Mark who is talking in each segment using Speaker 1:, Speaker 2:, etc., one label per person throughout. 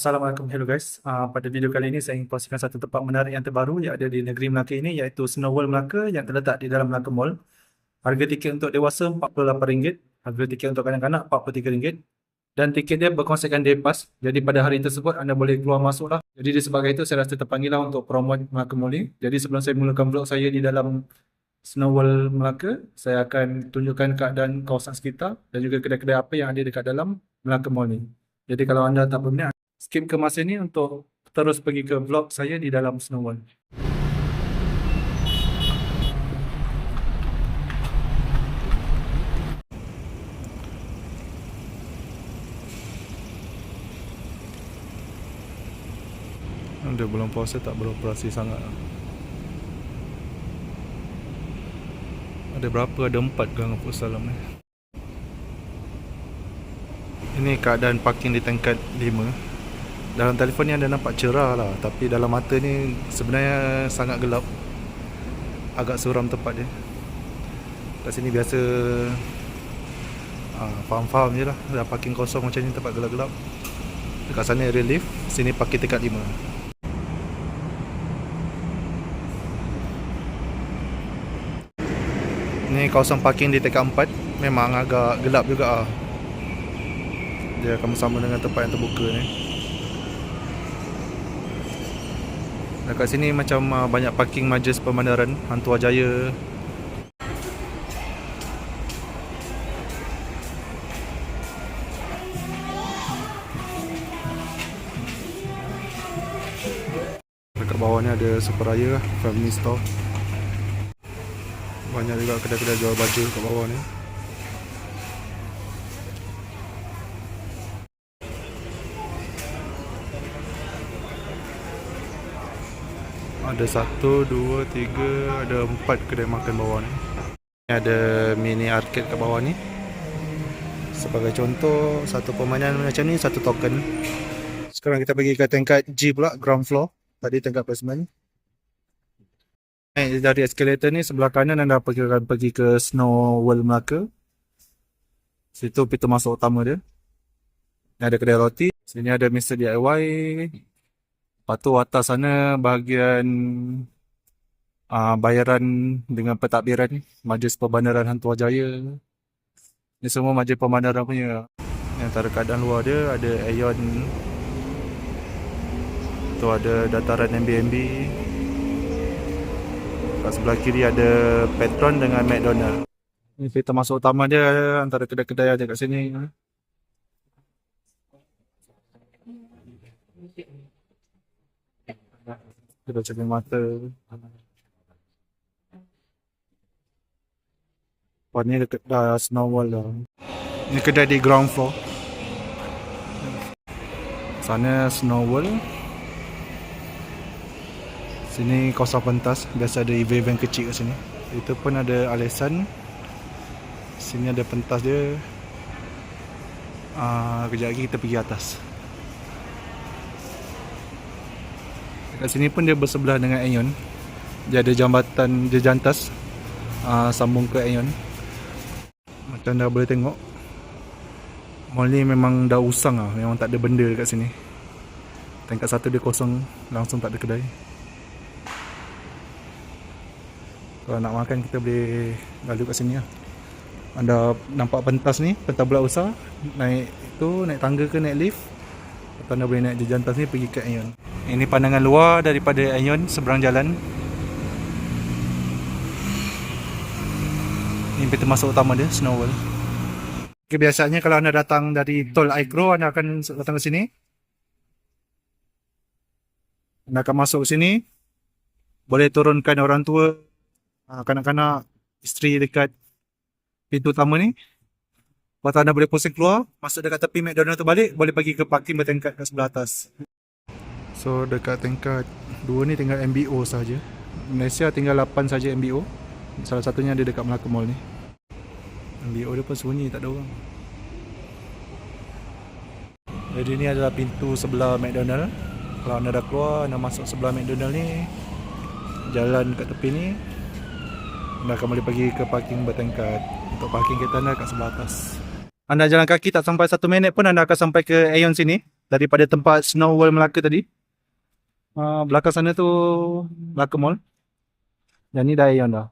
Speaker 1: Assalamualaikum, hello guys. Uh, pada video kali ini saya ingin kongsikan satu tempat menarik yang terbaru yang ada di negeri Melaka ini iaitu Snow World Melaka yang terletak di dalam Melaka Mall. Harga tiket untuk dewasa RM48, harga tiket untuk kanak-kanak RM43 dan tiket dia berkongsikan day pass. Jadi pada hari tersebut anda boleh keluar masuk lah. Jadi disebabkan itu saya rasa terpanggil lah untuk promote Melaka Mall ni. Jadi sebelum saya mulakan vlog saya di dalam Snow World Melaka, saya akan tunjukkan keadaan kawasan sekitar dan juga kedai-kedai apa yang ada dekat dalam Melaka Mall ni. Jadi kalau anda tak berminat, skip ke masa ni untuk terus pergi ke vlog saya di dalam Snow World. Dia bulan puasa tak beroperasi sangat. Ada berapa? Ada empat gang Abu Salam ni. Ini keadaan parking di tingkat 5 Dalam telefon ni anda nampak cerah lah Tapi dalam mata ni sebenarnya sangat gelap. Agak suram tempat dia. Kat sini biasa ah, Faham-faham je lah. Dah parking kosong macam ni tempat gelap-gelap. Dekat sana relief Sini parking tingkat 5 Ni kawasan parking di tingkat 4 Memang agak gelap juga lah dia akan bersama dengan tempat yang terbuka ni dekat sini macam uh, banyak parking majlis pemandaran Hantu Ajaya. Dekat bawah ni ada super raya family store. Banyak juga kedai-kedai jual baju kat bawah ni Ada satu, dua, tiga, ada empat kedai makan bawah ni. Ada mini arcade kat bawah ni. Sebagai contoh, satu permainan macam ni, satu token. Sekarang kita pergi ke tingkat G pula, ground floor. Tadi tingkat basement. Eh, dari escalator ni, sebelah kanan anda pergi, akan pergi ke Snow World Melaka. Situ pintu masuk utama dia. Ni ada kedai roti. Sini ada Mr. DIY. Lepas tu atas sana bahagian uh, bayaran dengan pentadbiran Majlis Pembandaran Hantu Jaya. Ni semua majlis pembandaran punya. Ni antara keadaan luar dia ada Aeon. Tu ada dataran MBMB. Kat sebelah kiri ada Petron dengan McDonald. Ni pintu masuk utama dia antara kedai-kedai ada kat sini. Kita cermin mata. Lepas ni dekat dah snow wall dah. Ni kedai di ground floor. Sana snow wall. Sini kawasan pentas. Biasa ada event-event kecil kat sini. Itu pun ada alisan. Sini ada pentas dia. Uh, kejap lagi kita pergi atas. Kat sini pun dia bersebelah dengan Aeon. Dia ada jambatan dia jantas uh, sambung ke Aeon. Macam dah boleh tengok. Mall ni memang dah usang lah. Memang tak ada benda kat sini. Tingkat satu dia kosong. Langsung tak ada kedai. Kalau nak makan kita boleh lalu kat sini lah. Anda nampak pentas ni. Pentas bulat usah. Naik itu, naik tangga ke naik lift. Atau anda boleh naik di jantas ni pergi ke Aeon. Ini pandangan luar daripada Aeon seberang jalan. Ini pintu masuk utama dia, Snow World. Okay, biasanya kalau anda datang dari Tol Aikro, anda akan datang ke sini. Anda akan masuk ke sini. Boleh turunkan orang tua, ah, kanak-kanak, isteri dekat pintu utama ni. Lepas anda boleh pusing keluar, masuk dekat tepi McDonald tu balik, boleh pergi ke parking bertingkat kat sebelah atas. So dekat tingkat 2 ni tinggal MBO saja. Malaysia tinggal 8 saja MBO. Salah satunya ada dekat Melaka Mall ni. MBO dia pun sunyi tak ada orang. Jadi ni adalah pintu sebelah McDonald. Kalau anda dah keluar, anda masuk sebelah McDonald ni. Jalan kat tepi ni. Anda akan boleh pergi ke parking bertingkat. Untuk parking kereta anda kat sebelah atas. Anda jalan kaki tak sampai 1 minit pun anda akan sampai ke Aeon sini. daripada tempat Snow World Melaka tadi. Uh, belakang sana tu Melaka Mall. Yang ni dah Aeon dah.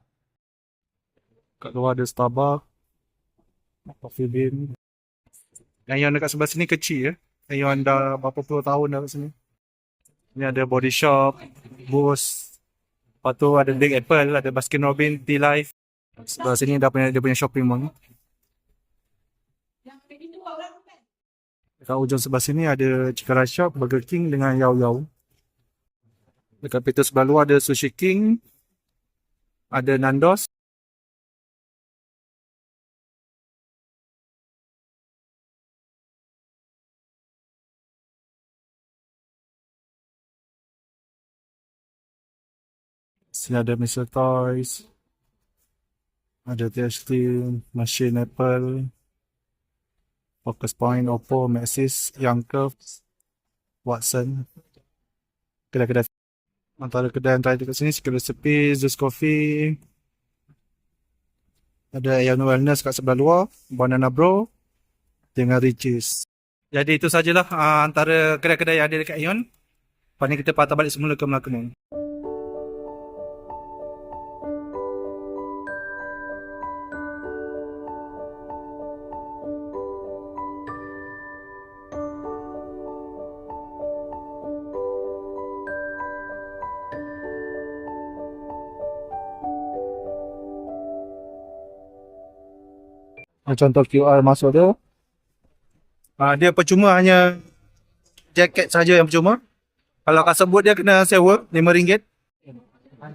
Speaker 1: Kat luar ada Starbucks. Coffee Bean. Aeon dekat sebelah sini kecil ya. Aeon dah berapa puluh tahun dah kat sini. Ni ada Body Shop, Boost. Lepas tu ada Big Apple, ada Baskin Robbins, T-Life. Sebelah sini dah punya dia punya shopping mall. Dekat ujung sebelah sini ada Rice Shop, Burger King dengan Yao Yao. Dekat sebelah luar ada Sushi King. Ada Nandos. Sini ada Mr. Toys. Ada THT, Machine Apple. Focus Point, Oppo, Maxis, Young Curves, Watson. Kedai-kedai. Antara kedai yang terakhir dekat sini, Secret Recipe, Zeus Coffee. Ada Aeon Wellness kat sebelah luar, Banana Bro dengan Riches. Jadi itu sajalah uh, antara kedai-kedai yang ada dekat Aeon. Lepas ni kita patah balik semula ke Melaka Mall. Contoh QR masuk dia. Uh, dia percuma hanya jaket saja yang percuma. Kalau kat sebut dia kena sewa RM5.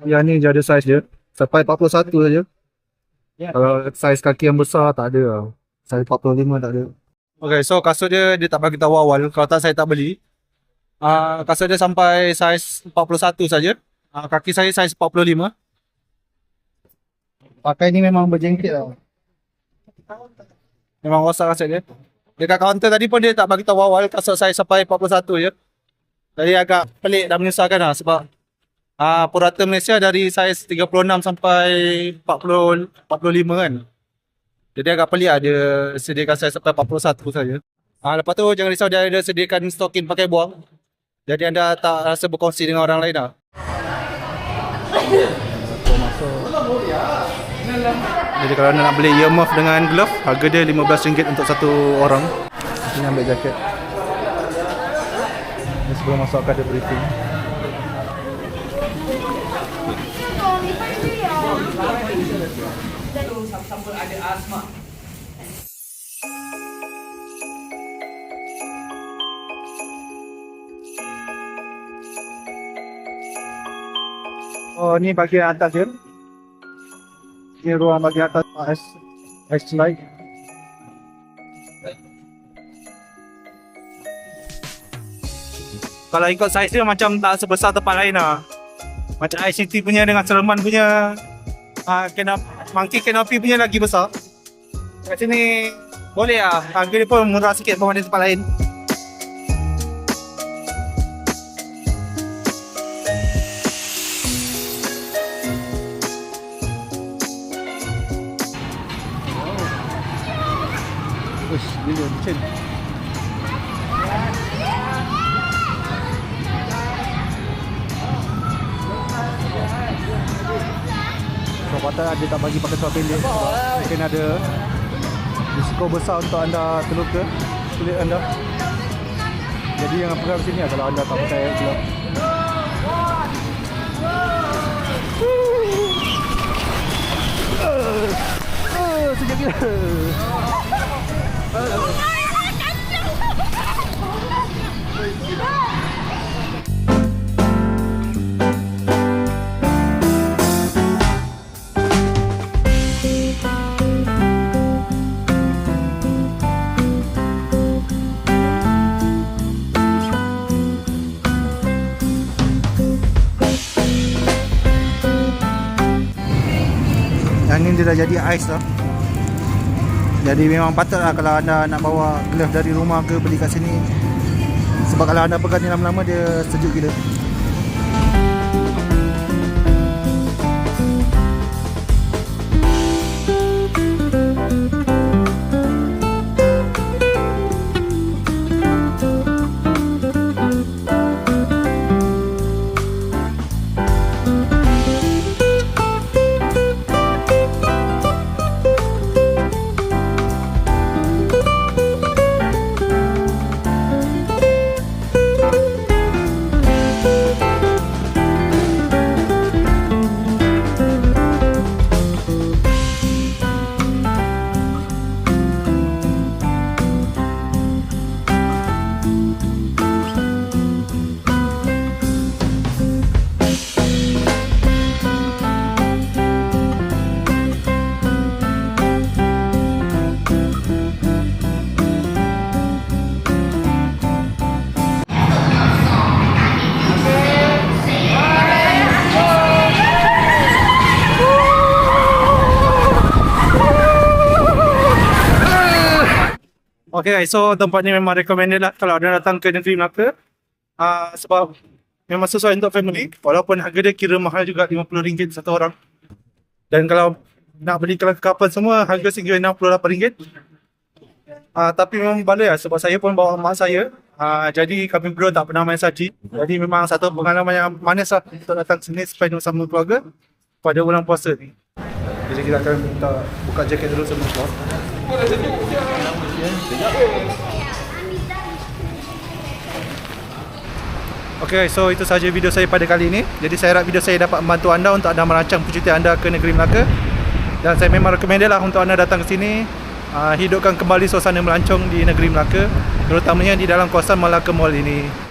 Speaker 1: Yang ni dia ada saiz dia. Sampai 41 saja. Kalau saiz kaki yang besar tak ada. lah. Saiz 45 tak ada. Okay, so kasut dia dia tak bagi tahu awal. Kalau tak saya tak beli. Uh, kasut dia sampai saiz 41 saja. Uh, kaki saya saiz 45. Pakai ni memang berjengkit tau. Memang rosak kasut dia. Dekat kaunter tadi pun dia tak bagi tahu awal kasut saya sampai 41 je. Jadi agak pelik dan menyusahkan lah sebab ah purata Malaysia dari saiz 36 sampai 40 45 kan. Jadi agak pelik lah dia sediakan saiz sampai 41 saja. Ah lepas tu jangan risau dia ada sediakan stokin pakai buang. Jadi anda tak rasa berkongsi dengan orang lain lah. Jadi kalau anda nak beli earmuff dengan glove, harga dia RM15 untuk satu orang. Ini ambil jaket. Ini sebelum masuk akan ada briefing. Oh, ni bahagian atas dia. Ruang bahagian atas ice, ice slide. Kalau ikut saiz dia macam tak sebesar tempat lain lah. Macam ICT punya dengan Seremban punya uh, kenop, monkey canopy punya lagi besar. Kat sini boleh lah. Harga dia pun murah sikit berbanding tempat lain. Macam So patah dia tak bagi pakai seluar pendek sebab mungkin ada risiko besar untuk anda terluka kulit anda. Jadi jangan pegang sini lah kalau anda tak pakai glove. Uh, sekejap gila. Yang ni dah jadi ais tau. Jadi memang patutlah kalau anda nak bawa glove dari rumah ke beli kat sini. Sebab kalau anda pegang ni lama-lama dia sejuk gila. Okay guys, so tempat ni memang recommended lah kalau anda datang ke negeri Melaka. Uh, sebab memang sesuai untuk family. Walaupun harga dia kira mahal juga RM50 satu orang. Dan kalau nak beli kelas kapal semua harga sehingga RM68. Uh, tapi memang balai lah sebab saya pun bawa mak saya. Uh, jadi kami berdua tak pernah main saji. Jadi memang satu pengalaman yang manis lah untuk datang sini spend bersama keluarga pada bulan puasa ni. Jadi kita akan minta buka jaket dulu keluar. Okay, so itu sahaja video saya pada kali ini. Jadi saya harap video saya dapat membantu anda untuk anda merancang percutian anda ke negeri Melaka. Dan saya memang recommended lah untuk anda datang ke sini. Uh, hidupkan kembali suasana melancong di negeri Melaka. Terutamanya di dalam kawasan Melaka Mall ini.